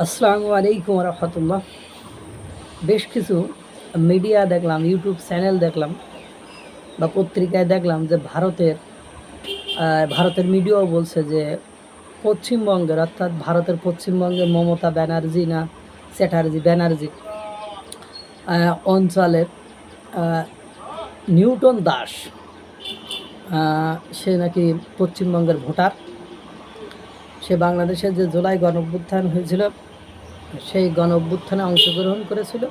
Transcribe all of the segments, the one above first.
আসসালামু আলাইকুম রহমতুল্লাহ। বেশ কিছু মিডিয়া দেখলাম, ইউটিউব চ্যানেল দেখলাম বা পত্রিকায় দেখলাম যে ভারতের ভারতের মিডিয়াও বলছে যে পশ্চিমবঙ্গের, অর্থাৎ ভারতের পশ্চিমবঙ্গের মমতা ব্যানার্জি না, চ্যাটার্জি ব্যানার্জি অঞ্চলের নিউটন দাস সে নাকি পশ্চিমবঙ্গের ভোটার। সে বাংলাদেশে যে জুলাই গণ অভ্যুত্থান হয়েছিল, সেই গণ অভ্যুত্থানে অংশগ্রহণ করেছিল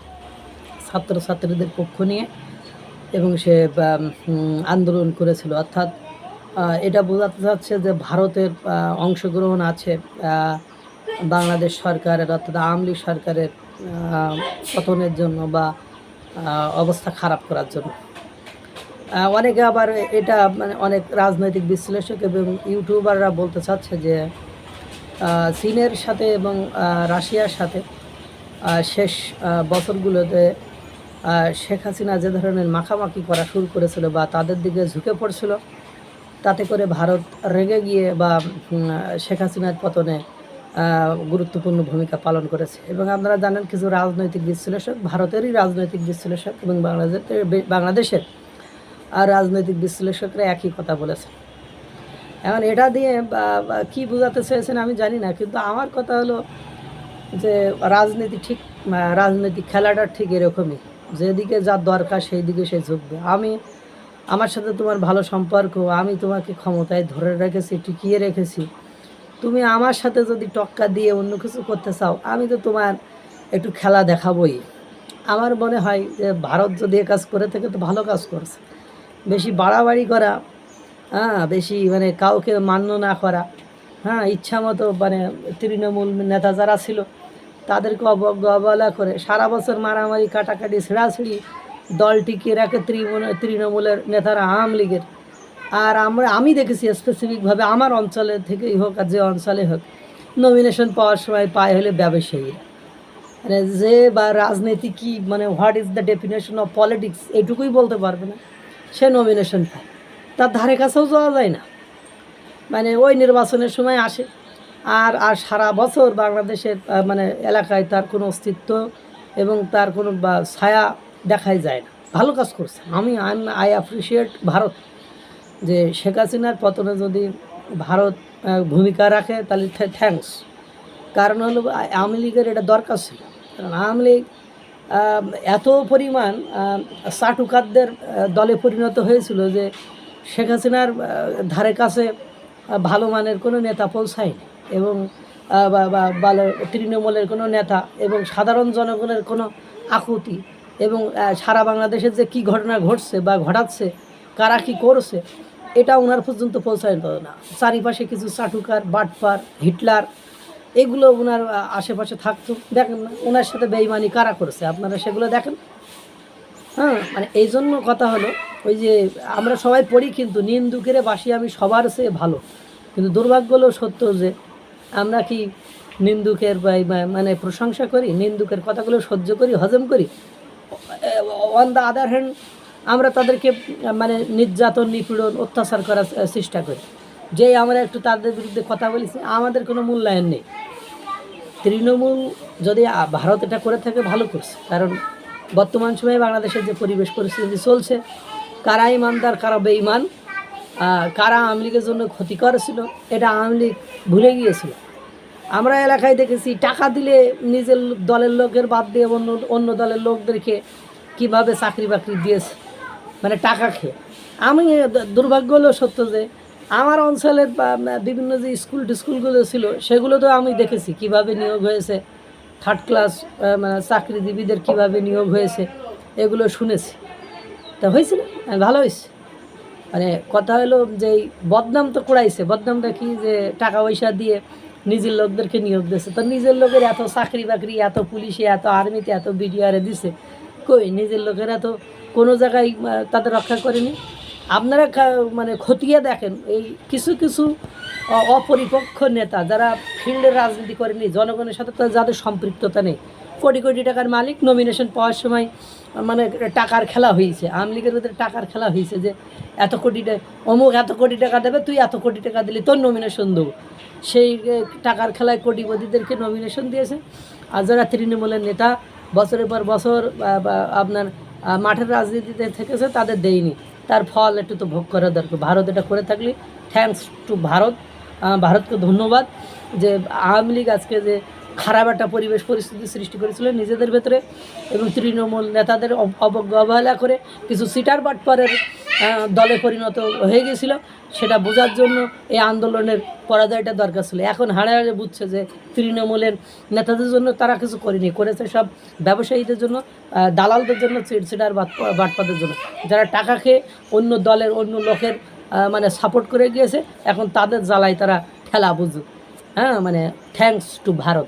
ছাত্রছাত্রীদের পক্ষ নিয়ে এবং সে আন্দোলন করেছিল। অর্থাৎ এটা বোঝাতে চাচ্ছে যে ভারতের অংশগ্রহণ আছে বাংলাদেশ সরকারের, অর্থাৎ আওয়ামী সরকারের পতনের জন্য বা অবস্থা খারাপ করার জন্য। অনেকে আবার এটা মানে অনেক রাজনৈতিক বিশ্লেষক এবং ইউটিউবাররা বলতে চাচ্ছে যে চীনের সাথে এবং রাশিয়ার সাথে শেষ বছরগুলোতে শেখ হাসিনা যে ধরনের মাখামাখি করা শুরু করেছিল বা তাদের দিকে ঝুঁকে পড়ছিল, তাতে করে ভারত রেগে গিয়ে বা শেখ হাসিনার পতনে গুরুত্বপূর্ণ ভূমিকা পালন করেছে। এবং আপনারা জানেন কিছু রাজনৈতিক বিশ্লেষক, ভারতেরই রাজনৈতিক বিশ্লেষক এবং বাংলাদেশের বাংলাদেশের আর রাজনৈতিক বিশ্লেষকরা একই কথা বলেছেন। এখন এটা দিয়ে কী বোঝাতে চেয়েছেন আমি জানি না কিন্তু আমার কথা হলো যে রাজনীতি ঠিক আহ, রাজনৈতিক খেলাটা ঠিক এরকমই। যেদিকে যার দরকার সেই দিকে সে ঝুঁকবে। আমি আমার সাথে তোমার ভালো সম্পর্ক আমি তোমাকে ক্ষমতায় ধরে রেখেছি টিকিয়ে রেখেছি। তুমি আমার সাথে যদি টক্কা দিয়ে অন্য কিছু করতে চাও আমি তো তোমার একটু খেলা দেখাবই। আমার মনে হয় যে ভারত যদি এ কাজ করে থাকে তো ভালো কাজ করছে। বেশি বাড়াবাড়ি করা হ্যাঁ বেশি মানে কাউকে মান্য না করা। হ্যাঁ ইচ্ছা মতো মানে তৃণমূল নেতা যারা ছিল, তাদেরকে অবজ্ঞা অবহেলা করে সারা বছর মারামারি, কাটাকাটি, ছিঁড়াছিড়ি দল টিকিয়ে রাখে তৃণমূল তৃণমূলের নেতারা আওয়ামী লীগের। আর আমরা, আমি দেখেছি স্পেসিফিকভাবে আমার অঞ্চলে থেকেই হোক আর যে অঞ্চলে হোক নমিনেশন পাওয়ার সময় পায় হলে ব্যবসায়ীরা মানে যে বা রাজনীতি কী মানে what is the definition of politics এইটুকুই বলতে পারবে না, সে নমিনেশন পায়। তার ধারে কাছেও যাওয়া যায় না। মানে ওই নির্বাচনের সময় আসে। আর আর সারা বছর বাংলাদেশের মানে এলাকায় তার কোনো অস্তিত্ব এবং তার কোনো ছায়া দেখাই যায় না। ভালো কাজ করছে। আমি আই অ্যাপ্রিসিয়েট ভারত যে শেখ হাসিনার পতনে যদি ভারত ভূমিকা রাখে তাহলে থ্যাঙ্কস কারণ হলো আওয়ামী লীগের এটা দরকার ছিল। কারণ আওয়ামী লীগ এত পরিমাণ আহ, চাটুকারদের দলে পরিণত হয়েছিল যে শেখ হাসিনার ধারে কাছে ভালো মানের কোনো নেতা পৌঁছায়নি এবং ভালো তৃণমূলের কোনো নেতা এবং সাধারণ জনগণের কোনো আকুতি এবং সারা বাংলাদেশের যে কী ঘটনা ঘটছে বা ঘটাচ্ছে, কারা কী করছে, এটা ওনার পর্যন্ত পৌঁছায় না। চারিপাশে কিছু চাটুকার, বাটপার, হিটলার, এগুলো ওনার আশেপাশে থাকতো। দেখেন না, ওনার সাথে বেইমানি কারা করেছে? আপনারা সেগুলো দেখেন। হ্যাঁ মানে এই জন্য কথা হলো ওই যে আমরা সবাই পড়ি কিন্তু নিন্দুকের বাসি আমি সবার চেয়ে ভালো। কিন্তু দুর্ভাগ্য হলো সত্য যে আমরা কি নিন্দুকের মানে প্রশংসা করি, নিন্দুকের কথাগুলো সহ্য করি, হজম করি? অন দ্য আদার হ্যান্ড আমরা তাদেরকে মানে নির্যাতন, নিপীড়ন, অত্যাচার করার চেষ্টা করি। যে আমরা একটু তাদের বিরুদ্ধে কথা বলেছি, আমাদের কোনো মূল্যায়ন নেই। তৃণমূল যদি ভারত এটা করে থাকে, ভালো করছে। কারণ বর্তমান সময়ে বাংলাদেশের যে পরিবেশ পরিস্থিতি চলছে কারা ইমানদার কারা বেঈমান কারা আওয়ামী লীগের জন্য ক্ষতিকর ছিল এটা আওয়ামী লীগ ভুলে গিয়েছিল। আমরা এলাকায় দেখেছি টাকা দিলে নিজের দলের লোকের বাদ দিয়ে অন্য অন্য দলের লোকদেরকে কীভাবে চাকরি বাকরি দিয়েছে মানে টাকা খেয়ে। আমি দুর্ভাগ্য হলো সত্য যে আমার অঞ্চলের বিভিন্ন যে স্কুল টিস্কুলগুলো ছিল সেগুলো তো আমি দেখেছি কীভাবে নিয়োগ হয়েছে থার্ড ক্লাস মানে চাকরিজীবীদের কীভাবে নিয়োগ হয়েছে এগুলো শুনেছি। তা হয়েছে না? হ্যাঁ, ভালো হয়েছে মানে কথা হলো যে বদনাম তো করাইছে বদনামটা কি যে টাকা পয়সা দিয়ে নিজের লোকদেরকে নিয়োগ দিয়েছে। তো নিজের লোকের এত চাকরি বাকরি, এত পুলিশে, এত আর্মিতে এত বিডিআরে দিছে, কই নিজের লোকেরা তো কোনো জায়গায় তাদের রক্ষা করেনি? আপনারা মানে খতিয়ে দেখেন, এই কিছু কিছু অপরিপক্ষ নেতা যারা ফিল্ডের রাজনীতি করেনি, জনগণের সাথে যাদের সম্পৃক্ততা নেই কোটি কোটি টাকার মালিক নমিনেশন পাওয়ার সময় মানে টাকার খেলা হয়েছে। আওয়ামী লীগের ভিতরে টাকার খেলা হয়েছে যে, এত কোটি অমুক এত কোটি টাকা দেবে, তুই এত কোটি টাকা দিলি, তোর নমিনেশন দেবো। সেই টাকার খেলায় কোটিপতিদেরকে নমিনেশন দিয়েছে। আর যারা তৃণমূলের নেতা, বছরের পর বছর আপনার মাঠের রাজনীতিতে থেকেছে, তাদের দেয়নি। তার ফল একটু তো ভোগ করা দরকার। ভারত এটা করে থাকলে থ্যাঙ্কস টু ভারত। ভারতকে ধন্যবাদ যে, আওয়ামী লীগ আজকে যে খারাপ একটা পরিবেশ, পরিস্থিতি সৃষ্টি করেছিল নিজেদের ভেতরে এবং তৃণমূল নেতাদের অব- অবহেলা করে কিছু সিটার বাটপারের দলে পরিণত হয়ে গেছিল। সেটা বোঝার জন্য এই আন্দোলনের পরাজয়টা দরকার ছিল। এখন হাড়ে হাড়ে বুঝছে যে তৃণমূলের নেতাদের জন্য তারা কিছু করেনি। করেছে সব ব্যবসায়ীদের জন্য দালালদের জন্য সিটার বাটপাদের জন্য। যারা টাকা খেয়ে অন্য দলের, অন্য লোকের মানে সাপোর্ট করে গিয়েছে, এখন তাদের জ্বালায় তারা ঠেলা বুঝুক। হ্যাঁ মানে থ্যাঙ্কস টু ভারত।